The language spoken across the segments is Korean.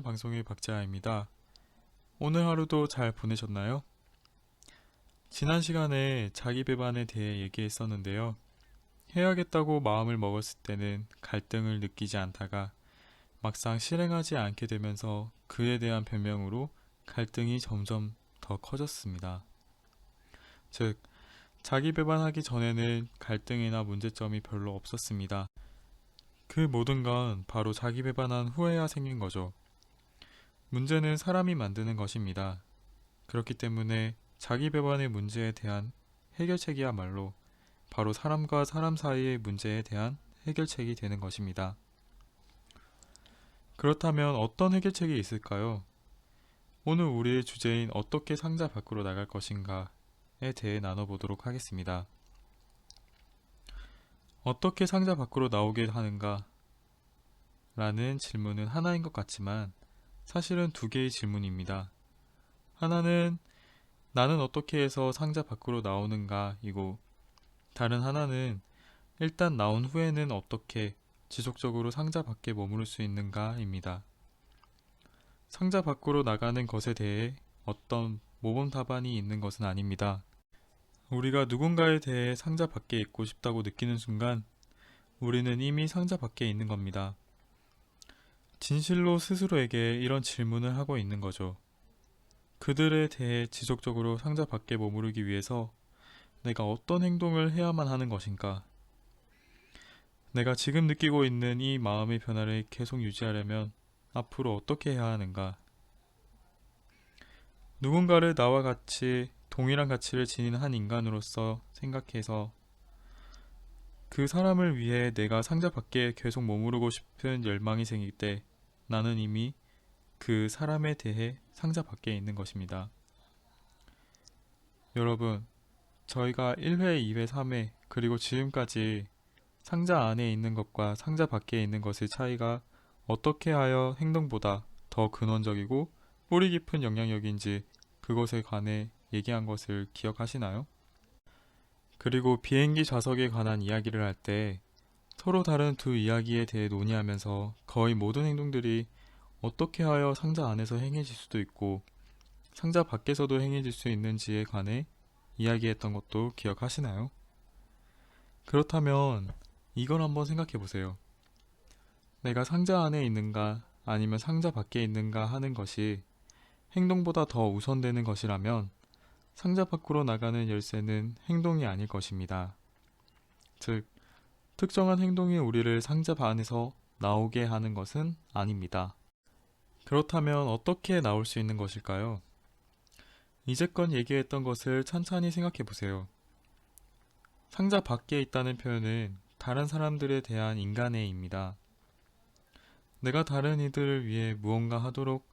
방송의 박재하입니다. 오늘 하루도 잘 보내셨나요? 지난 시간에 자기 배반에 대해 얘기했었는데요. 해야겠다고 마음을 먹었을 때는 갈등을 느끼지 않다가 막상 실행하지 않게 되면서 그에 대한 변명으로 갈등이 점점 더 커졌습니다. 즉, 자기 배반하기 전에는 갈등이나 문제점이 별로 없었습니다. 그 모든 건 바로 자기 배반한 후에야 생긴 거죠. 문제는 사람이 만드는 것입니다. 그렇기 때문에 자기 배반의 문제에 대한 해결책이야말로 바로 사람과 사람 사이의 문제에 대한 해결책이 되는 것입니다. 그렇다면 어떤 해결책이 있을까요? 오늘 우리의 주제인 어떻게 상자 밖으로 나갈 것인가에 대해 나눠보도록 하겠습니다. 어떻게 상자 밖으로 나오게 하는가? 라는 질문은 하나인 것 같지만 사실은 두 개의 질문입니다. 하나는 나는 어떻게 해서 상자 밖으로 나오는가 이고 다른 하나는 일단 나온 후에는 어떻게 지속적으로 상자 밖에 머무를 수 있는가입니다. 상자 밖으로 나가는 것에 대해 어떤 모범 답안이 있는 것은 아닙니다. 우리가 누군가에 대해 상자 밖에 있고 싶다고 느끼는 순간 우리는 이미 상자 밖에 있는 겁니다. 진실로 스스로에게 이런 질문을 하고 있는 거죠. 그들에 대해 지속적으로 상자 밖에 머무르기 위해서 내가 어떤 행동을 해야만 하는 것인가? 내가 지금 느끼고 있는 이 마음의 변화를 계속 유지하려면 앞으로 어떻게 해야 하는가? 누군가를 나와 같이 동일한 가치를 지닌 한 인간으로서 생각해서 그 사람을 위해 내가 상자 밖에 계속 머무르고 싶은 열망이 생길 때 나는 이미 그 사람에 대해 상자 밖에 있는 것입니다. 여러분, 저희가 1회, 2회, 3회, 그리고 지금까지 상자 안에 있는 것과 상자 밖에 있는 것의 차이가 어떻게 하여 행동보다 더 근원적이고 뿌리 깊은 영향력인지 그것에 관해 얘기한 것을 기억하시나요? 그리고 비행기 좌석에 관한 이야기를 할 때 서로 다른 두 이야기에 대해 논의하면서 거의 모든 행동들이 어떻게 하여 상자 안에서 행해질 수도 있고 상자 밖에서도 행해질 수 있는지에 관해 이야기했던 것도 기억하시나요? 그렇다면 이걸 한번 생각해 보세요. 내가 상자 안에 있는가 아니면 상자 밖에 있는가 하는 것이 행동보다 더 우선되는 것이라면 상자 밖으로 나가는 열쇠는 행동이 아닐 것입니다. 즉, 특정한 행동이 우리를 상자 안에서 나오게 하는 것은 아닙니다. 그렇다면 어떻게 나올 수 있는 것일까요? 이제껏 얘기했던 것을 천천히 생각해 보세요. 상자 밖에 있다는 표현은 다른 사람들에 대한 인간애입니다. 내가 다른 이들을 위해 무언가 하도록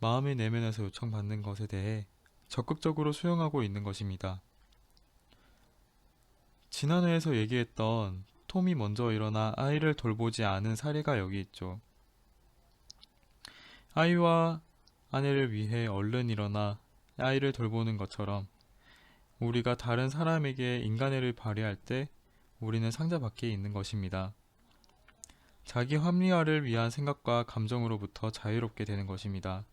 마음의 내면에서 요청받는 것에 대해 적극적으로 수용하고 있는 것입니다. 지난회에서 얘기했던 톰이 먼저 일어나 아이를 돌보지 않은 사례가 여기 있죠. 아이와 아내를 위해 얼른 일어나 아이를 돌보는 것처럼 우리가 다른 사람에게 인간애를 발휘할 때 우리는 상자 밖에 있는 것입니다. 자기 합리화를 위한 생각과 감정으로부터 자유롭게 되는 것입니다.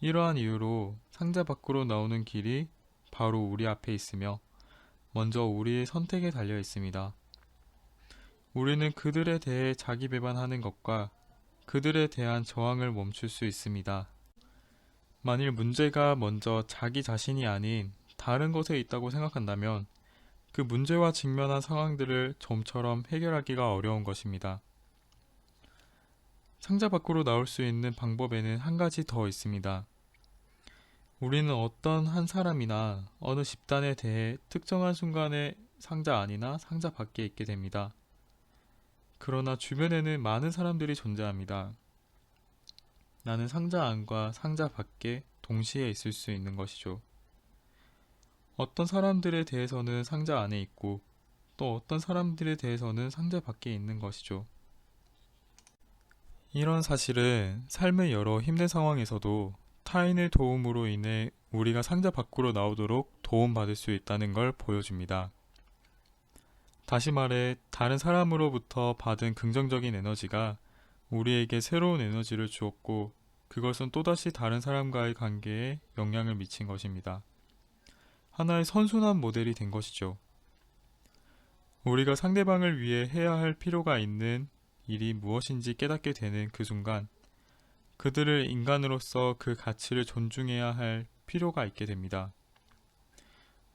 이러한 이유로 상자 밖으로 나오는 길이 바로 우리 앞에 있으며 먼저 우리의 선택에 달려 있습니다. 우리는 그들에 대해 자기 배반하는 것과 그들에 대한 저항을 멈출 수 있습니다. 만일 문제가 먼저 자기 자신이 아닌 다른 것에 있다고 생각한다면 그 문제와 직면한 상황들을 좀처럼 해결하기가 어려운 것입니다. 상자 밖으로 나올 수 있는 방법에는 한 가지 더 있습니다. 우리는 어떤 한 사람이나 어느 집단에 대해 특정한 순간에 상자 안이나 상자 밖에 있게 됩니다. 그러나 주변에는 많은 사람들이 존재합니다. 나는 상자 안과 상자 밖에 동시에 있을 수 있는 것이죠. 어떤 사람들에 대해서는 상자 안에 있고 또 어떤 사람들에 대해서는 상자 밖에 있는 것이죠. 이런 사실은 삶의 여러 힘든 상황에서도 타인의 도움으로 인해 우리가 상자 밖으로 나오도록 도움받을 수 있다는 걸 보여줍니다. 다시 말해, 다른 사람으로부터 받은 긍정적인 에너지가 우리에게 새로운 에너지를 주었고, 그것은 또다시 다른 사람과의 관계에 영향을 미친 것입니다. 하나의 선순환 모델이 된 것이죠. 우리가 상대방을 위해 해야 할 필요가 있는 일이 무엇인지 깨닫게 되는 그 순간, 그들을 인간으로서 그 가치를 존중해야 할 필요가 있게 됩니다.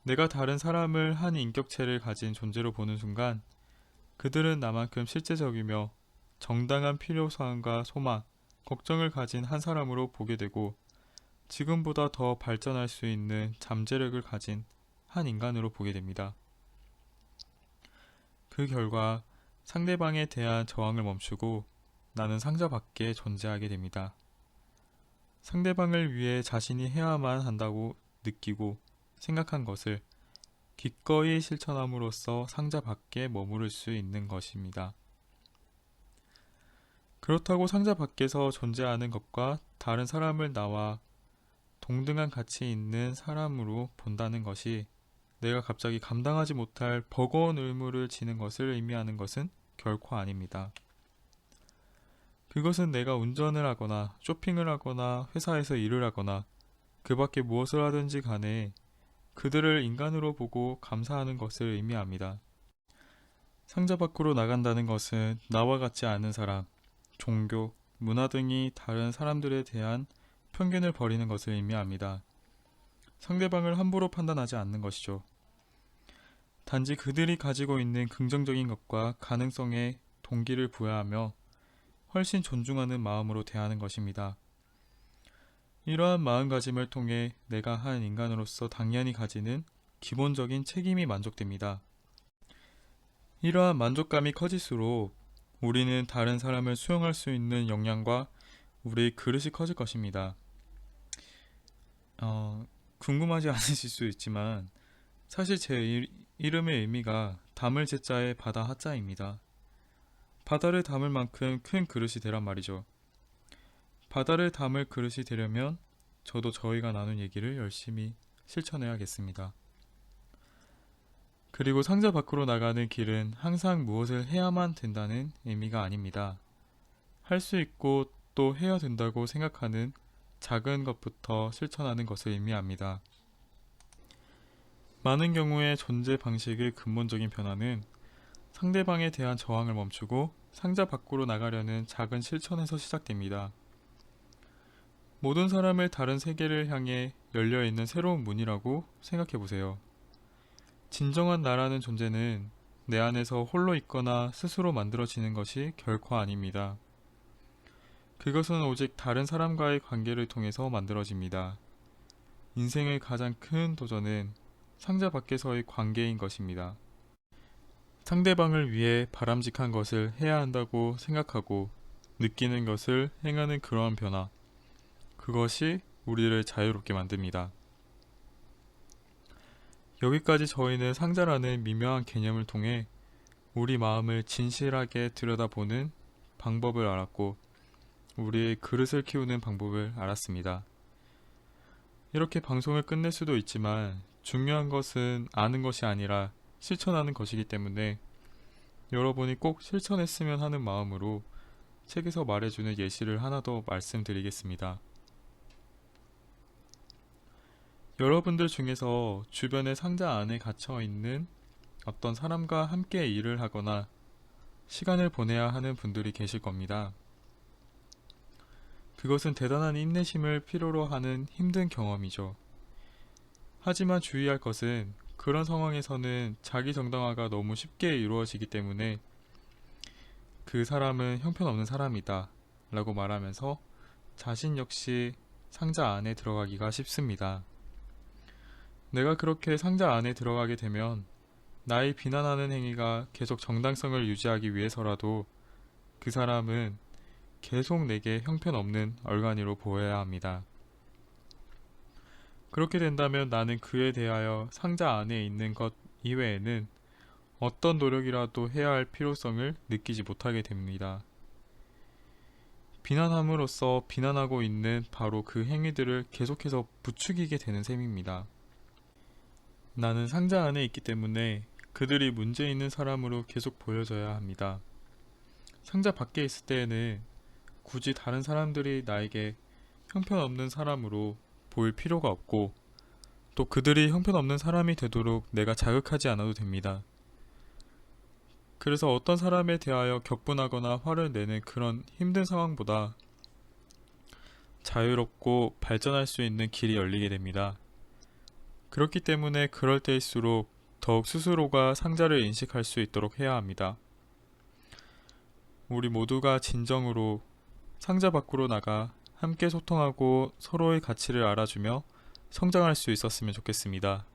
내가 다른 사람을 한 인격체를 가진 존재로 보는 순간, 그들은 나만큼 실제적이며 정당한 필요사항과 소망, 걱정을 가진 한 사람으로 보게 되고, 지금보다 더 발전할 수 있는 잠재력을 가진 한 인간으로 보게 됩니다. 그 결과 상대방에 대한 저항을 멈추고 나는 상자 밖에 존재하게 됩니다. 상대방을 위해 자신이 해야만 한다고 느끼고 생각한 것을 기꺼이 실천함으로써 상자 밖에 머무를 수 있는 것입니다. 그렇다고 상자 밖에서 존재하는 것과 다른 사람을 나와 동등한 가치 있는 사람으로 본다는 것이 내가 갑자기 감당하지 못할 버거운 의무를 지는 것을 의미하는 것은 결코 아닙니다. 그것은 내가 운전을 하거나 쇼핑을 하거나 회사에서 일을 하거나 그 밖에 무엇을 하든지 간에 그들을 인간으로 보고 감사하는 것을 의미합니다. 상자 밖으로 나간다는 것은 나와 같지 않은 사람, 종교, 문화 등이 다른 사람들에 대한 편견을 버리는 것을 의미합니다. 상대방을 함부로 판단하지 않는 것이죠. 단지 그들이 가지고 있는 긍정적인 것과 가능성에 동기를 부여하며 훨씬 존중하는 마음으로 대하는 것입니다. 이러한 마음가짐을 통해 내가 한 인간으로서 당연히 가지는 기본적인 책임이 만족됩니다. 이러한 만족감이 커질수록 우리는 다른 사람을 수용할 수 있는 역량과 우리의 그릇이 커질 것입니다. 어, 궁금하지 않으실 수 있지만 사실 제 일, 이름의 의미가 담을 제자의 바다 하자입니다. 바다를 담을 만큼 큰 그릇이 되란 말이죠. 바다를 담을 그릇이 되려면 저도 저희가 나눈 얘기를 열심히 실천해야겠습니다. 그리고 상자 밖으로 나가는 길은 항상 무엇을 해야만 된다는 의미가 아닙니다. 할 수 있고 또 해야 된다고 생각하는 작은 것부터 실천하는 것을 의미합니다. 많은 경우에 존재 방식의 근본적인 변화는 상대방에 대한 저항을 멈추고 상자 밖으로 나가려는 작은 실천에서 시작됩니다. 모든 사람을 다른 세계를 향해 열려있는 새로운 문이라고 생각해 보세요. 진정한 나라는 존재는 내 안에서 홀로 있거나 스스로 만들어지는 것이 결코 아닙니다. 그것은 오직 다른 사람과의 관계를 통해서 만들어집니다. 인생의 가장 큰 도전은 상자 밖에서의 관계인 것입니다. 상대방을 위해 바람직한 것을 해야 한다고 생각하고 느끼는 것을 행하는 그러한 변화. 그것이 우리를 자유롭게 만듭니다. 여기까지 저희는 상자라는 미묘한 개념을 통해 우리 마음을 진실하게 들여다보는 방법을 알았고 우리의 그릇을 키우는 방법을 알았습니다. 이렇게 방송을 끝낼 수도 있지만 중요한 것은 아는 것이 아니라 실천하는 것이기 때문에 여러분이 꼭 실천했으면 하는 마음으로 책에서 말해주는 예시를 하나 더 말씀드리겠습니다. 여러분들 중에서 주변의 상자 안에 갇혀 있는 어떤 사람과 함께 일을 하거나 시간을 보내야 하는 분들이 계실 겁니다. 그것은 대단한 인내심을 필요로 하는 힘든 경험이죠. 하지만 주의할 것은 그런 상황에서는 자기 정당화가 너무 쉽게 이루어지기 때문에 그 사람은 형편없는 사람이다 라고 말하면서 자신 역시 상자 안에 들어가기가 쉽습니다. 내가 그렇게 상자 안에 들어가게 되면 나의 비난하는 행위가 계속 정당성을 유지하기 위해서라도 그 사람은 계속 내게 형편없는 얼간이로 보여야 합니다. 그렇게 된다면 나는 그에 대하여 상자 안에 있는 것 이외에는 어떤 노력이라도 해야 할 필요성을 느끼지 못하게 됩니다. 비난함으로써 비난하고 있는 바로 그 행위들을 계속해서 부추기게 되는 셈입니다. 나는 상자 안에 있기 때문에 그들이 문제 있는 사람으로 계속 보여져야 합니다. 상자 밖에 있을 때에는 굳이 다른 사람들이 나에게 형편없는 사람으로 보일 필요가 없고 또 그들이 형편없는 사람이 되도록 내가 자극하지 않아도 됩니다. 그래서 어떤 사람에 대하여 격분하거나 화를 내는 그런 힘든 상황보다 자유롭고 발전할 수 있는 길이 열리게 됩니다. 그렇기 때문에 그럴 때일수록 더욱 스스로가 상자를 인식할 수 있도록 해야 합니다. 우리 모두가 진정으로 상자 밖으로 나가 함께 소통하고 서로의 가치를 알아주며 성장할 수 있었으면 좋겠습니다.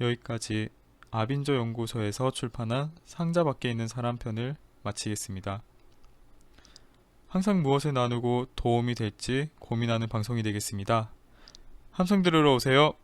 여기까지 아빈저 연구소에서 출판한 상자 밖에 있는 사람 편을 마치겠습니다. 항상 무엇을 나누고 도움이 될지 고민하는 방송이 되겠습니다. 함성 들으러 오세요.